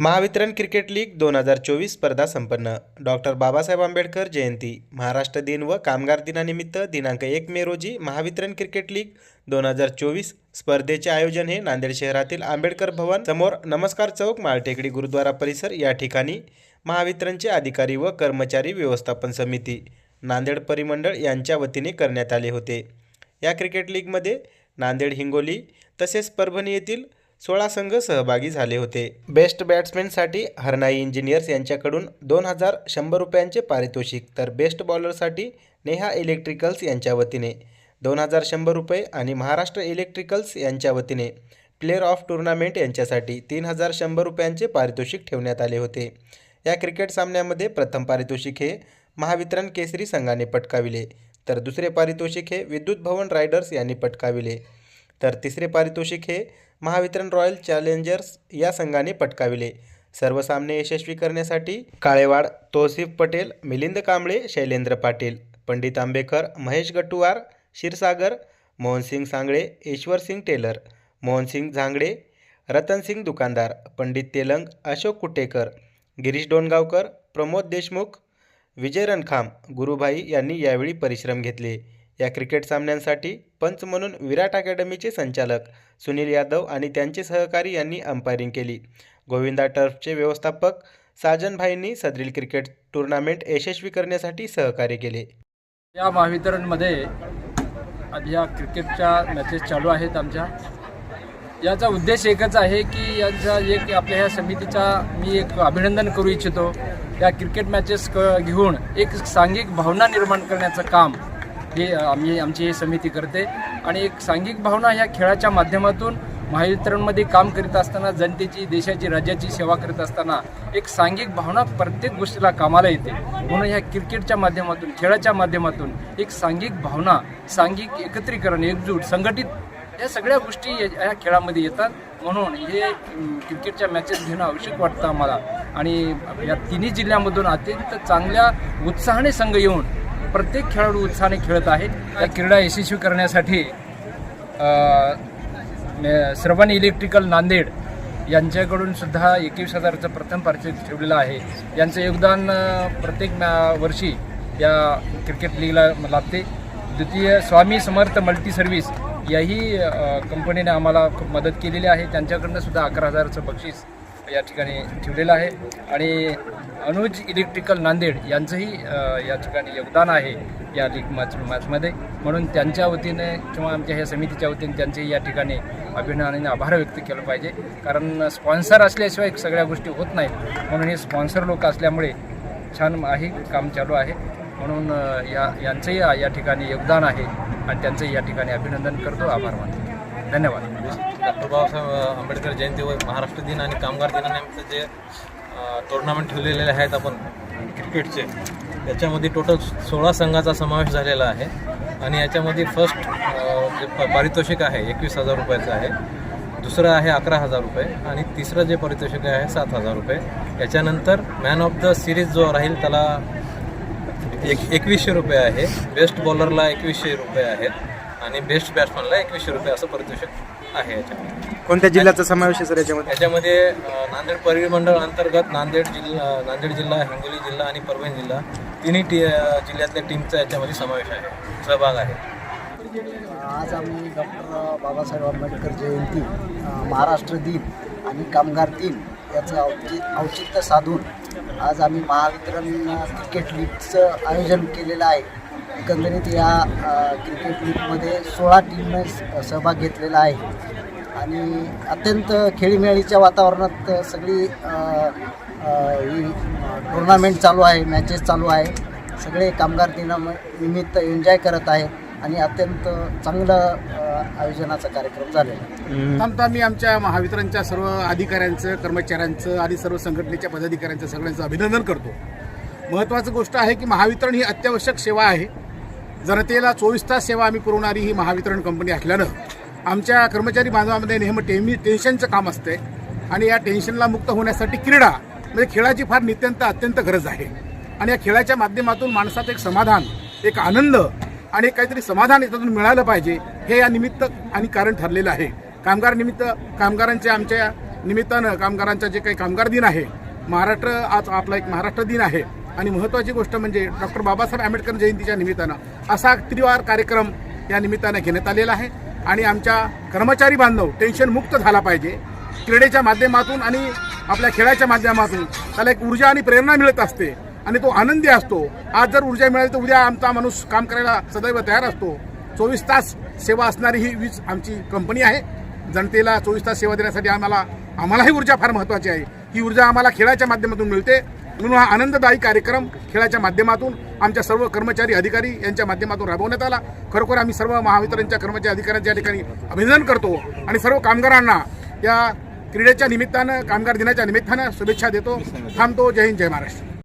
Mahavitaran cricket league दोन हजार चोवीस स्पर्धा संपन्न. डॉक्टर बाबासाहेब आंबेडकर जयंती. महाराष्ट्र दिन व कामगार दिनानिमित्त दिनांक एक मे रोजी महावितरण क्रिकेट लीग दोन हजार चोवीस स्पर्धेचे आयोजन हे नांदेड शहरातील आंबेडकर भवन समोर नमस्कार चौक माळटेकडी गुरुद्वारा परिसर या ठिकाणी महावितरणचे अधिकारी व कर्मचारी व्यवस्थापन समिती नांदेड परिमंडळ यांच्या वतीने करण्यात आले होते. या क्रिकेट लीगमध्ये नांदेड हिंगोली तसेच परभणी येथील सोळा संघ सहभागी झाले होते. बेस्ट बॅट्समॅनसाठी हरनाई इंजिनियर्स यांच्याकडून दोन हजार शंभर रुपयांचे पारितोषिक तर बेस्ट बॉलरसाठी नेहा इलेक्ट्रिकल्स यांच्या वतीने दोन हजार शंभर रुपये आणि महाराष्ट्र इलेक्ट्रिकल्स यांच्या वतीने प्लेअर ऑफ टुर्नामेंट यांच्यासाठी तीन हजार शंभर रुपयांचे पारितोषिक ठेवण्यात आले होते. या क्रिकेट सामन्यामध्ये प्रथम पारितोषिक हे महावितरण केसरी संघाने पटकाविले तर दुसरे पारितोषिक हे विद्युत भवन रायडर्स यांनी पटकाविले तर तिसरे पारितोषिक हे महावितरण रॉयल चॅलेंजर्स या संघाने पटकाविले. सर्व सामने यशस्वी करण्यासाठी काळेवाड तोसिफ पटेल मिलिंद कांबळे शैलेंद्र पाटील पंडित आंबेकर महेश गट्टुवार क्षीरसागर मोहनसिंग सांगळे ईश्वरसिंग टेलर मोहनसिंग झांगडे रतनसिंग दुकानदार पंडित तेलंग अशोक कुटेकर गिरीश डोणगावकर प्रमोद देशमुख विजय रणखाम गुरुभाई यांनी यावेळी परिश्रम घेतले. या क्रिकेट सामन्यांसाठी पंच म्हणून विराट अकॅडमीचे संचालक सुनील यादव आणि त्यांचे सहकारी यांनी अंपायरिंग केली. गोविंदा टर्फचे व्यवस्थापक साजनभाईंनी सदरील क्रिकेट टुर्नामेंट यशस्वी करण्यासाठी सहकार्य केले. या महावितरणमध्ये या क्रिकेटच्या मॅचेस चालू आहेत आमच्या. याचा उद्देश एकच आहे की यांचा एक आपल्या ह्या समितीचा मी एक अभिनंदन करू इच्छितो. या क्रिकेट मॅचेस क घेऊन एक सांघिक भावना निर्माण करण्याचं काम हे आम्ही आमची ही समिती करते. आणि एक सांघिक भावना ह्या खेळाच्या माध्यमातून महावितरणमध्ये काम करीत असताना जनतेची देशाची राज्याची सेवा करीत असताना एक सांघिक भावना प्रत्येक गोष्टीला कामाला येते. म्हणून ह्या क्रिकेटच्या माध्यमातून खेळाच्या माध्यमातून एक सांघिक भावना सांघिक एकत्रीकरण एकजूट संघटित या सगळ्या गोष्टी या खेळामध्ये येतात. म्हणून हे क्रिकेटच्या मॅचेस घेणं आवश्यक वाटतं आम्हाला. आणि या तिन्ही जिल्ह्यामधून अत्यंत चांगल्या उत्साहाने संघ येऊन प्रत्येक खेळाडू उत्साहाने खेळत आहे या क्रीडा यशस्वी करण्यासाठी श्रवण इलेक्ट्रिकल नांदेड यांच्याकडून सुद्धा एकवीस हजारचं प्रथम पारितोषिक ठेवलेलं आहे. यांचं योगदान प्रत्येक वर्षी या क्रिकेट लीगला लाभते. द्वितीय स्वामी समर्थ मल्टी सर्व्हिस याही कंपनीने आम्हाला खूप मदत केलेली आहे. त्यांच्याकडनं सुद्धा अकरा हजाराचं बक्षीस या ठिकाणी ठेवलेलं आहे. आणि अनुज इलेक्ट्रिकल नांदेड यांचंही या ठिकाणी योगदान आहे या लीग मॅच मॅचमध्ये. म्हणून त्यांच्या वतीने किंवा आमच्या ह्या समितीच्या वतीने त्यांचेही या ठिकाणी अभिनंदन आभार व्यक्त केलं पाहिजे. कारण स्पॉन्सर असल्याशिवाय सगळ्या गोष्टी होत नाहीत. म्हणून हे स्पॉन्सर लोक असल्यामुळे छान आहे काम चालू आहे. म्हणून या यांचंही या ठिकाणी योगदान आहे. आणि त्यांचंही या ठिकाणी अभिनंदन करतो. आभार मानतो. धन्यवाद. डॉक्टर बाबासाहेब आंबेडकर जयंती व महाराष्ट्र दिन आणि कामगार दिनानिमित्त जे टुर्नामेंट ठेवलेले आहेत आपण क्रिकेटचे याच्यामध्ये टोटल सोळा संघाचा समावेश झालेला आहे. आणि याच्यामध्ये फर्स्ट जे प- पारितोषिक आहे एकवीस हजार रुपयाचं आहे. दुसरं आहे अकरा हजार रुपये. आणि तिसरं जे पारितोषिक आहे सात हजार रुपये. याच्यानंतर मॅन ऑफ द सिरीज जो राहील त्याला एक एकवीसशे रुपये आहे. बेस्ट बॉलरला एकवीसशे रुपये आहेत आणि बेस्ट बॅट्समॅनला एकवीसशे रुपये असं पारितोषिक आहे याच्यामध्ये. कोणत्या जिल्ह्याचा समावेश आहे सर याच्यामध्ये? याच्यामध्ये अ, नांदेड परिमंडळ अंतर्गत नांदेड जिल्हा नांदेड जिल्हा हिंगोली जिल्हा आणि परभणी जिल्हा तिन्ही टी अ, जिल्ह्यातल्या टीमचा याच्यामध्ये समावेश आहे सहभाग आहे. आज आम्ही डॉक्टर बाबासाहेब आंबेडकर जयंती अ, महाराष्ट्र दिन आणि कामगार दिन याचं औचि औचित्य साधून आज आम्ही महावितरण क्रिकेट लीगचं आयोजन केलेलं आहे. एकंदरीत या क्रिकेट लीगमध्ये सोळा टीमने सहभाग घेतलेला आहे. आणि अत्यंत खेळीमेळीच्या वातावरणात सगळी ही टुर्नामेंट चालू आहे मॅचेस चालू आहे. सगळे कामगार दिनानिमित्त एन्जॉय करत आहेत आणि अत्यंत चांगलं आयोजनाचा कार्यक्रम झालेला आहे. मी आमच्या महावितरणच्या सर्व अधिकाऱ्यांचं कर्मचाऱ्यांचं आणि सर्व संघटनेच्या पदाधिकाऱ्यांचं सगळ्यांचं अभिनंदन करतो. महत्त्वाचं गोष्ट आहे की महावितरण ही अत्यावश्यक सेवा आहे. जनतेला चोवीस तास सेवा आम्ही पुरवणारी ही महावितरण कंपनी असल्यानं आमच्या कर्मचारी बांधवामध्ये नेहमी टेमी टेन्शनचं काम असते आणि या टेन्शनला मुक्त होण्यासाठी क्रीडा म्हणजे खेळाची फार नित्यंत अत्यंत गरज आहे. आणि या खेळाच्या माध्यमातून माणसाचं एक समाधान एक आनंद आणि काहीतरी समाधान याच्यातून मिळालं पाहिजे हे या निमित्त आणि कारण ठरलेलं आहे. कामगार निमित्त कामगारांच्या आमच्या निमित्तानं कामगारांचा जे काही कामगार दिन आहे महाराष्ट्र आज आपला एक महाराष्ट्र दिन आहे. आणि महत्त्वाची गोष्ट म्हणजे डॉक्टर बाबासाहेब आंबेडकर जयंतीच्या निमित्तानं असा त्रिवार कार्यक्रम या निमित्तानं घेण्यात आलेला आहे. आणि आमच्या कर्मचारी बांधव टेन्शन मुक्त झाला पाहिजे. क्रीडेच्या माध्यमातून आणि आपल्या खेळाच्या माध्यमातून त्याला एक ऊर्जा आणि प्रेरणा मिळत असते आणि तो आनंदी असतो. आज जर ऊर्जा मिळाली तर उद्या आमचा माणूस काम करायला सदैव तयार असतो. चोवीस तास सेवा असणारी ही वीज आमची कंपनी आहे. जनतेला चोवीस तास सेवा देण्यासाठी आम्हाला आम्हालाही ऊर्जा फार महत्त्वाची आहे. ही ऊर्जा आम्हाला खेळाच्या माध्यमातून मिळते. म्हणून हा आनंददायी कार्यक्रम खेळाच्या माध्यमातून आमच्या सर्व कर्मचारी अधिकारी यांच्या माध्यमातून राबवण्यात आला. खरोखर आम्ही सर्व महावितरणच्या कर्मचारी अधिकाऱ्यांच्या ठिकाणी अभिनंदन करतो आणि सर्व कामगारांना या क्रीडेच्या निमित्तानं कामगार दिनाच्या निमित्तानं शुभेच्छा देतो. थांबतो. जय हिंद जय महाराष्ट्र.